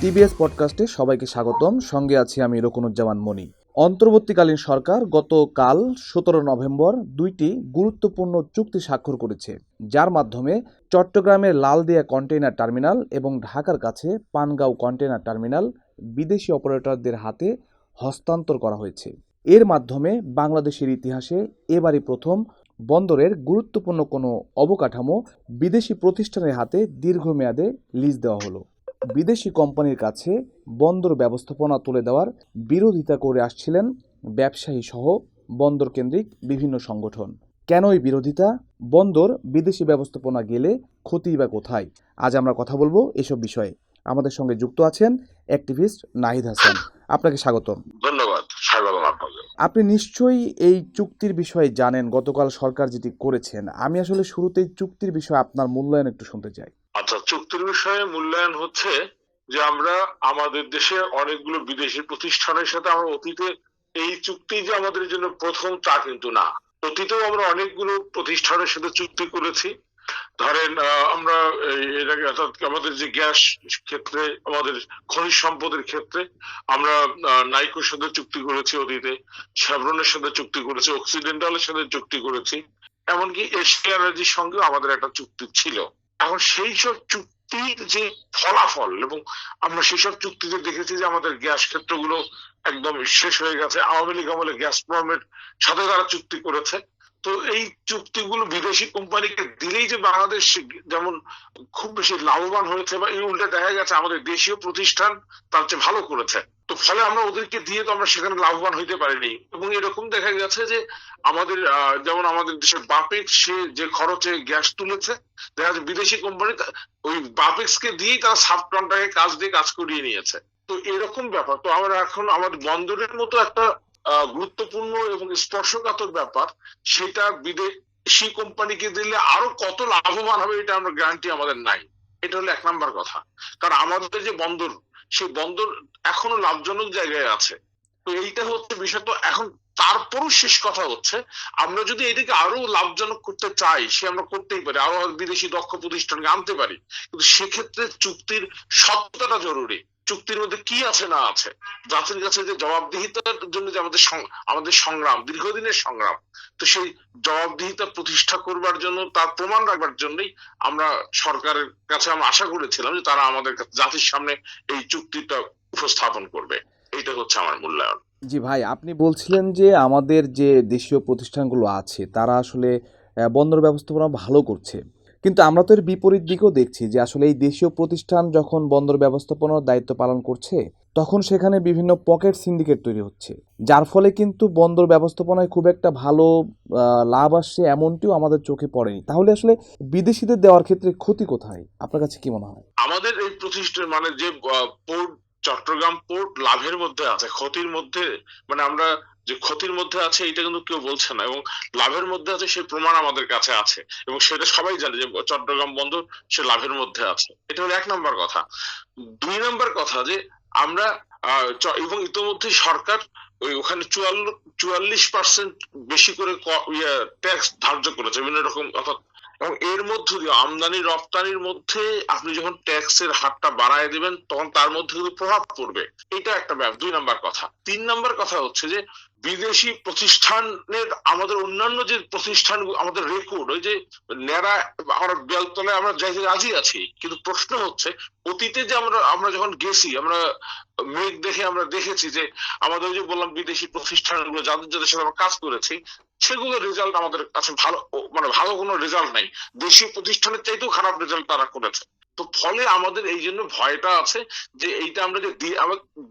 TBS পডকাস্টে সবাইকে স্বাগতম। সঙ্গে আছি আমি রকুনুজ্জামান মনি অন্তর্বর্তীকালীন সরকার গতকাল সতেরো নভেম্বর দুইটি গুরুত্বপূর্ণ চুক্তি স্বাক্ষর করেছে। যার মাধ্যমে চট্টগ্রামের লালদিয়া কন্টেইনার টার্মিনাল এবং ঢাকার কাছে পানগাঁও কন্টেইনার টার্মিনাল বিদেশি অপারেটরদের হাতে হস্তান্তর করা হয়েছে। এর মাধ্যমে বাংলাদেশের ইতিহাসে এবারই প্রথম বন্দরের গুরুত্বপূর্ণ কোনো অবকাঠামো বিদেশি প্রতিষ্ঠানের হাতে দীর্ঘমেয়াদে লিজ দেওয়া হলো। বিদেশি কোম্পানির কাছে বন্দর ব্যবস্থাপনা তুলে দেওয়ার বিরোধিতা করে আসছিলেন ব্যবসায়ী সহ বন্দর কেন্দ্রিক বিভিন্ন সংগঠন। কেন এই বিরোধিতা? বন্দর বিদেশি ব্যবস্থাপনা গেলে ক্ষতি বা কোথায়? আজ আমরা কথা বলব এসব বিষয়ে। আমাদের সঙ্গে যুক্ত আছেন অ্যাক্টিভিস্ট নাহিদ হাসান। আপনাকে স্বাগতম। ধন্যবাদ আপনি নিশ্চয়ই এই চুক্তির বিষয়ে জানেন গতকাল সরকার যেটি করেছেন। আমি আসলে শুরুতেই চুক্তির বিষয়ে আপনার মূল্যায়ন একটু শুনতে চাই। আচ্ছা চুক্তির বিষয়ে মূল্যায়ন হচ্ছে যে আমরা আমাদের দেশে অনেকগুলো বিদেশি প্রতিষ্ঠানের সাথে আমরা অতীতে এই চুক্তি যে আমাদের জন্য প্রথম তা কিন্তু না। অতীতেও আমরা অনেকগুলো প্রতিষ্ঠানের সাথে চুক্তি করেছি। ধরেন আমরা এর আগে অর্থাৎ আমাদের যে গ্যাস ক্ষেত্রে, আমাদের খনিজ সম্পদের ক্ষেত্রে আমরা নাইকোর সাথে চুক্তি করেছি অতীতে শেভরনের সাথে চুক্তি করেছি, অক্সিডেন্টালের সাথে চুক্তি করেছি। এমনকি এশিয়া এনার্জির সঙ্গে আমাদের একটা চুক্তি ছিল। এখন সেই সব চুক্তির যে ফলাফল এবং আমরা সেই সব চুক্তিতে দেখেছি যে আমাদের গ্যাস ক্ষেত্রগুলো একদম শেষ হয়ে গেছে। আওয়ামী লীগ আমলে গ্যাস প্রমের সাথে তারা চুক্তি করেছে। তো এই চুক্তিগুলো বিদেশি কোম্পানিকে দিলেই যে বাংলাদেশ যেমন খুব বেশি লাভবান হয়েছে বা এই উল্টে দেখা গেছে আমাদের দেশীয় প্রতিষ্ঠান তার চেয়ে ভালো করেছে। তো ফলে আমরা ওদেরকে দিয়ে তো আমরা সেখানে লাভবান হইতে পারিনি। এবং এরকম দেখা গেছে যে আমাদের যেমন আমাদের দেশের বাপেক, সে যে খরচে গ্যাস তুলেছে, দেখা যাচ্ছে বিদেশি কোম্পানি ওই বাপেক্স কে দিয়েই তারা সাব কন্ট্রাক্টে কাজ দিয়ে কাজ করিয়ে নিয়েছে। তো এরকম ব্যাপার। তো আমরা এখন আমাদের বন্দরের মতো একটা গুরুত্বপূর্ণ এবং স্পর্শকাতর ব্যাপার, সেটা বিদেশি কোম্পানিকে দিলে আরও কত লাভবান হবে এটা আমরা গ্যারান্টি আমাদের নাই। এটা হলো এক নাম্বার কথা। কারণ আমাদের যে বন্দর সেই বন্দর এখনও লাভজনক জায়গায় আছে। তো এইটা হচ্ছে বিষয়। তো এখন তারপরও শেষ কথা হচ্ছে, আমরা যদি এটাকে আরও লাভজনক করতে চাই, সে আমরা করতেই পারি। আরও বিদেশি দক্ষ প্রতিষ্ঠানকে আনতে পারি। কিন্তু সেক্ষেত্রে চুক্তির সত্যতা জরুরি। চুক্তির মধ্যে কি আছে, না আছে? জাতির কাছে যে জবাবদিহিতার জন্য যে আমাদের আমাদের সংগ্রাম, দীর্ঘদিনের সংগ্রাম, তো সেই জবাবদিহিতা প্রতিষ্ঠা করবার জন্য, তার প্রমাণ রাখবার জন্যই আমরা সরকারের কাছে আমরা আশা করেছিলাম যে তারা আমাদের জাতির সামনে এই চুক্তিটা উপস্থাপন করবে। এইটা হচ্ছে আমার মূল্যায়ন। জি ভাই, আপনি বলছিলেন যে আমাদের যে দেশীয় প্রতিষ্ঠানগুলো আছে, তারা আসলে বন্দর ব্যবস্থাপনা ভালো করছে। কিন্তু আমরা তো এর বিপরীত দিকেও দেখছি যে আসলে এই দেশীয় প্রতিষ্ঠান যখন বন্দর ব্যবস্থাপনার দায়িত্ব পালন করছে, তখন সেখানে বিভিন্ন পকেট সিন্ডিকেট তৈরি হচ্ছে। যার ফলে কিন্তু বন্দর ব্যবস্থাপনায় খুব একটা ভালো লাভ আসছে এমনটিও আমাদের চোখে পড়েনি। তাহলে আসলে বিদেশিদের দেওয়ার ক্ষেত্রে ক্ষতি কোথায়? আপনার কাছে কি মনে হয়? আমাদের এই প্রতিষ্ঠান মানে যে পোর্ট, চট্টগ্রাম পোর্ট লাভের মধ্যে আছে, ক্ষতির মধ্যে মানে আমরা যে ক্ষতির মধ্যে আছে এটা কিন্তু কেউ বলছে না এবং লাভের মধ্যে আছে সেই প্রমাণ আমাদের কাছে আছে এবং সেটা সবাই জানে যে চট্টগ্রাম বন্দর সে লাভের মধ্যে আছে। এটা হলো এক নম্বর কথা। দুই নম্বর কথা যে আমরা এবং ইতোমধ্যে সরকার ওই ওখানে চুয়াল্লিশ পার্সেন্ট বেশি করে ট্যাক্স ধার্য করেছে বিভিন্ন রকম অর্থাৎ এবং এর মধ্য দিয়ে আমদানি রপ্তানির মধ্যে আপনি যখন ট্যাক্সের হারটা বাড়ায় দিবেন তখন তার মধ্যে প্রভাব পড়বে। এটা একটা ব্যাপার দুই নাম্বার কথা। তিন নাম্বার কথা হচ্ছে যে বিদেশি প্রতিষ্ঠানের আমাদের অন্যান্য যে প্রতিষ্ঠান আমাদের রেকর্ড ওই যে ন্যাড়া, আমরা বেলতলায় আমরা যাইতে রাজি আছি, কিন্তু প্রশ্ন হচ্ছে, অতীতে যে আমরা আমরা যখন গেছি, আমরা মেঘ দেখে আমরা দেখেছি যে আমাদের ওই যে বললাম বিদেশি প্রতিষ্ঠানগুলো, যাদের যাদের সাথে আমরা কাজ করেছি সেগুলোর রেজাল্ট আমাদের কাছে ভালো মানে ভালো কোনো রেজাল্ট নাই। দেশীয় প্রতিষ্ঠানের চাইতেও খারাপ রেজাল্ট তারা করেছে। তো ফলে আমাদের এই জন্য ভয়টা আছে যে এইটা আমরা যে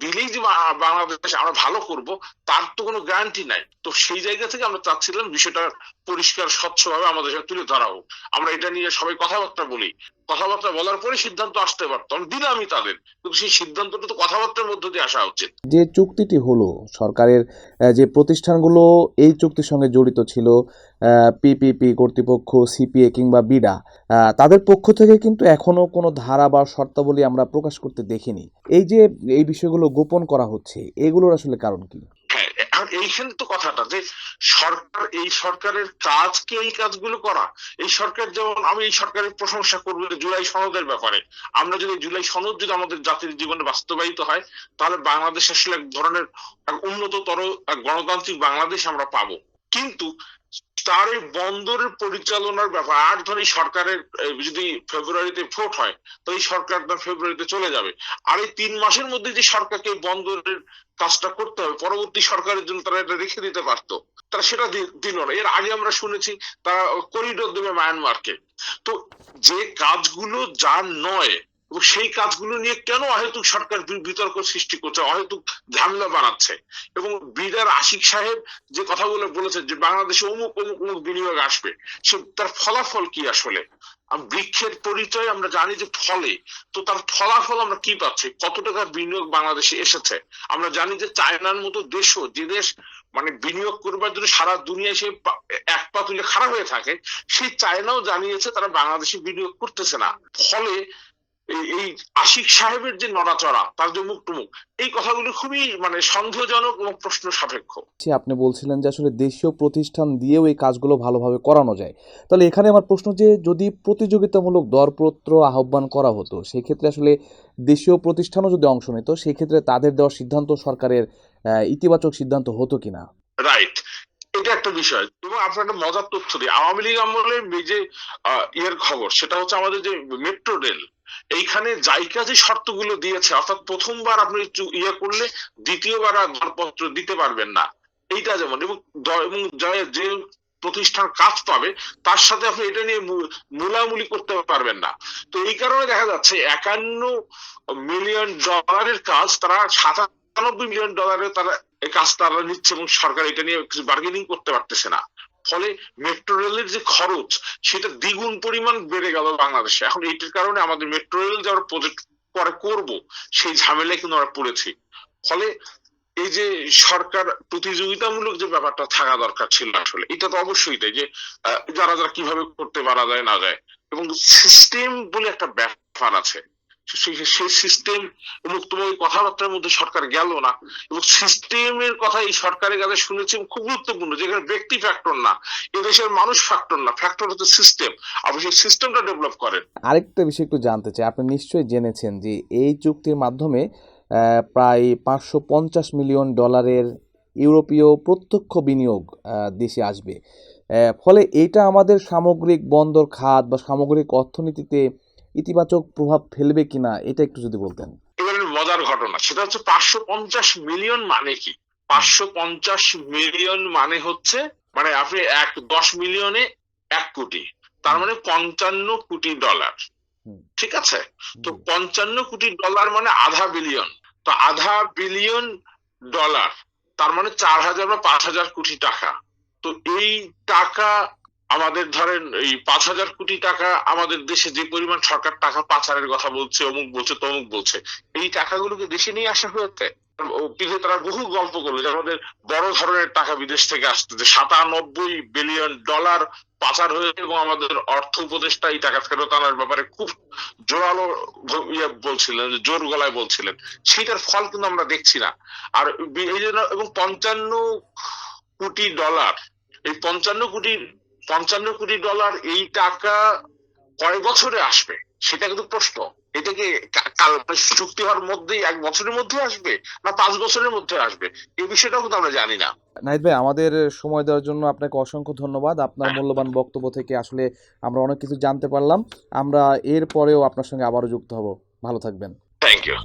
দিলেই যে বাংলাদেশ আমরা ভালো করব, তার তো কোনো গ্যারান্টি নাই। তো সেই জায়গা থেকে আমরা চাচ্ছিলাম বিষয়টা পরিষ্কার, স্বচ্ছভাবে আমাদের সাথে তুলে ধরা হোক। আমরা এটা নিয়ে সবাই কথাবার্তা বলি। কথাবার্তা বলার পরে সিদ্ধান্ত আসতে পারতো আমি দিলামই তাদের। কিন্তু সেই সিদ্ধান্তটা তো কথাবার্তার মধ্য দিয়ে আসা উচিত। যে চুক্তিটি হলো, সরকারের যে প্রতিষ্ঠানগুলো এই চুক্তির সঙ্গে জড়িত ছিল পিপিপি কর্তৃপক্ষ সিপিএ কিংবা বিডা তাদের পক্ষ থেকে কিন্তু এখনও কোনো ধারা বা শর্তাবলী আমরা প্রকাশ করতে দেখিনি। এই যে এই বিষয়গুলো গোপন করা হচ্ছে, এগুলোর আসলে কারণ কি? এইখানে তো কথাটা যে সরকার, এই সরকারের কাজ কি এই কাজগুলো করা? এই সরকার যেমন আমি এই সরকারের প্রশংসা করব জুলাই সনদের ব্যাপারে। আমরা যদি জুলাই সনদ যদি আমাদের জাতির জীবনে বাস্তবায়িত হয়, তাহলে বাংলাদেশ আসলে এক ধরনের উন্নততর গণতান্ত্রিক বাংলাদেশ আমরা পাবো। কিন্তু তার এই বন্দরের পরিচালনার ব্যাপার। আর ধর সরকারের যদি ফেব্রুয়ারিতে ভোট হয়, তো এই সরকার ধর ফেব্রুয়ারিতে চলে যাবে। আর এই তিন মাসের মধ্যে যে সরকারকে বন্দরের কাজটা করতে হবে, পরবর্তী সরকারের জন্য তারা এটা রেখে দিতে পারতো। তারা সেটা দিল না। এর আগে আমরা শুনেছি তারা করিডোর দেবে মায়ানমারকে তো যে কাজগুলো যার নয় এবং সেই কাজগুলো নিয়ে কেন অহেতুক সরকার বিতর্ক সৃষ্টি করছে, অহেতুক ঝামেলা বানাচ্ছে এবং বিদার আশিক সাহেব যে কথাগুলো বলেছেন যে বাংলাদেশে অমুক অমুক অমুক বিনিয়োগ আসবে, সে তার ফলাফল কি আসলে? বৃক্ষের পরিচয় আমরা জানি যে ফলে, তো তার ফলাফল আমরা কি পাচ্ছি? কত টাকার বিনিয়োগ বাংলাদেশে এসেছে? আমরা জানি যে চায়নার মতো দেশও, যে দেশ মানে বিনিয়োগ করবার জন্য সারা দুনিয়ায় সে এক পা তুলে খারাপ হয়ে থাকে, সেই চায়নাও জানিয়েছে তারা বাংলাদেশে বিনিয়োগ করতেছে না। ফলে এই- এই আশিক সাহেবের যে নড়াচড়া তার যে মুখ টুমুক এই কথাগুলো খুবই মানে সন্দেহজনক এবং প্রশ্ন সাপেক্ষ। আপনি বলছিলেন যে আসলে দেশীয় প্রতিষ্ঠান দিয়েও এই কাজগুলো ভালোভাবে করানো যায়। তাহলে এখানে আমার প্রশ্ন যে যদি প্রতিযোগিতামূলক দরপত্র আহ্বান করা হতো সেক্ষেত্রে আসলে দেশীয় প্রতিষ্ঠানও যদি অংশ নিত সেক্ষেত্রে তাদের দেওয়া সিদ্ধান্ত সরকারের ইতিবাচক সিদ্ধান্ত হতো কিনা? রাইট এটা একটা বিষয়। এবং আপনার একটা মজার তথ্য দিই। আওয়ামী লীগ আমলে এই যে ইয়ের খবর সেটা হচ্ছে আমাদের যে মেট্রো রেল এইখানে জাইকা যে শর্তগুলো দিয়েছে, অর্থাৎ প্রথমবার আপনি ইয়ে করলে দ্বিতীয়বার আর দরপত্র দিতে পারবেন না। এইটা যেমন, এবং যে- প্রতিষ্ঠান কাজ পাবে, তার সাথে আপনি এটা নিয়ে মূলামূলি করতে পারবেন না। তো এই কারণে দেখা যাচ্ছে একান্ন মিলিয়ন ডলারের কাজ, তারা সাতানব্বই মিলিয়ন ডলারের তারা কাজ তারা নিচ্ছে এবং সরকার এটা নিয়ে কিছু বার্গেনিং করতে পারতেছে না। ফলে মেট্রো রেলের যে খরচ, সেটা দ্বিগুণ পরিমাণ বেড়ে গেল বাংলাদেশে। এখন এইটার কারণে আমাদের মেট্রো রেল যে আমরা প্রজেক্ট পরে করব, সেই ঝামেলায় কিন্তু আমরা পড়েছি। ফলে এই যে সরকার প্রতিযোগিতামূলক যে ব্যাপারটা থাকা দরকার ছিল আসলে, এটা তো অবশ্যই তাই যে যারা যারা কীভাবে করতে পারা যায়, না যায়। এবং সিস্টেম বলে একটা ব্যাপার আছে। সেই সিস্টেম মুক্তভাবে কথাবার্তার মধ্যে সরকার গেল না। এবং সিস্টেমের কথা এই সরকারের কাছে শুনেছি খুব গুরুত্বপূর্ণ যেখানে ব্যক্তি ফ্যাক্টর না এদেশের মানুষ ফ্যাক্টর না। ফ্যাক্টর হচ্ছে সিস্টেম আপনি সেই সিস্টেমটা ডেভেলপ করেন। আরেকটা বিষয় একটু জানতে চাই। আপনি নিশ্চয়ই জেনেছেন যে এই চুক্তির মাধ্যমে প্রায় পাঁচশো পঞ্চাশ মিলিয়ন ডলারের ইউরোপীয় প্রত্যক্ষ বিনিয়োগ দেশে আসবে। ফলে এটা আমাদের সামগ্রিক বন্দর খাত বা সামগ্রিক অর্থনীতিতে ইতিবাচক প্রভাব ফেলবে কিনা এটা একটু যদি বলতেন। এবারে মজার ঘটনা সেটা হচ্ছে পাঁচশো পঞ্চাশ মিলিয়ন মানে কি? পাঁচশো পঞ্চাশ মিলিয়ন মানে হচ্ছে মানে আপনি এক দশ মিলিয়নে এক কোটি তার মানে পঞ্চান্ন কোটি ডলার। ঠিক আছে? তো পঞ্চান্ন কোটি ডলার মানে আধা বিলিয়ন। তো আধা বিলিয়ন ডলার তার মানে চার হাজার বা পাঁচ হাজার কোটি টাকা। তো এই টাকা আমাদের ধরেন এই পাঁচ হাজার কোটি টাকা আমাদের দেশে যে পরিমাণ সরকার টাকা পাচারের কথা বলছে, অমুক বলছে, তমুক বলছে, এই টাকাগুলোকে দেশে নিয়ে আসা হয়েছে? পিছিয়ে তারা বহু গল্প করল যে আমাদের বড় ধরনের টাকা বিদেশ থেকে আসতে যে সাতানব্বই বিলিয়ন ডলার পাচার হয়েছে এবং আমাদের অর্থ উপদেষ্টা এই টাকা ফেরত আনার ব্যাপারে খুব জোরালো ইয়ে বলছিলেন, জোর গলায় বলছিলেন। সেটার ফল কিন্তু আমরা দেখছি না। আর এই জন্য এবং পঞ্চান্ন কোটি ডলার, এই পঞ্চান্ন কোটি পঞ্চান্ন কোটি ডলার এই টাকা কয় বছরে আসবে? সেটা কিন্তু প্রশ্ন। এটা কি কাল মানে চুক্তি হওয়ার মধ্যেই এক বছরের মধ্যে আসবে? না পাঁচ বছরের মধ্যে আসবে? এই বিষয়টাও কিন্তু আমরা জানি না। নাহিদ ভাই আমাদের সময় দেওয়ার জন্য আপনাকে অসংখ্য ধন্যবাদ। আপনার মূল্যবান বক্তব্য থেকে আসলে আমরা অনেক কিছু জানতে পারলাম। আমরা এর পরেও আপনার সঙ্গে আবারও যুক্ত হব। ভালো থাকবেন। Thank you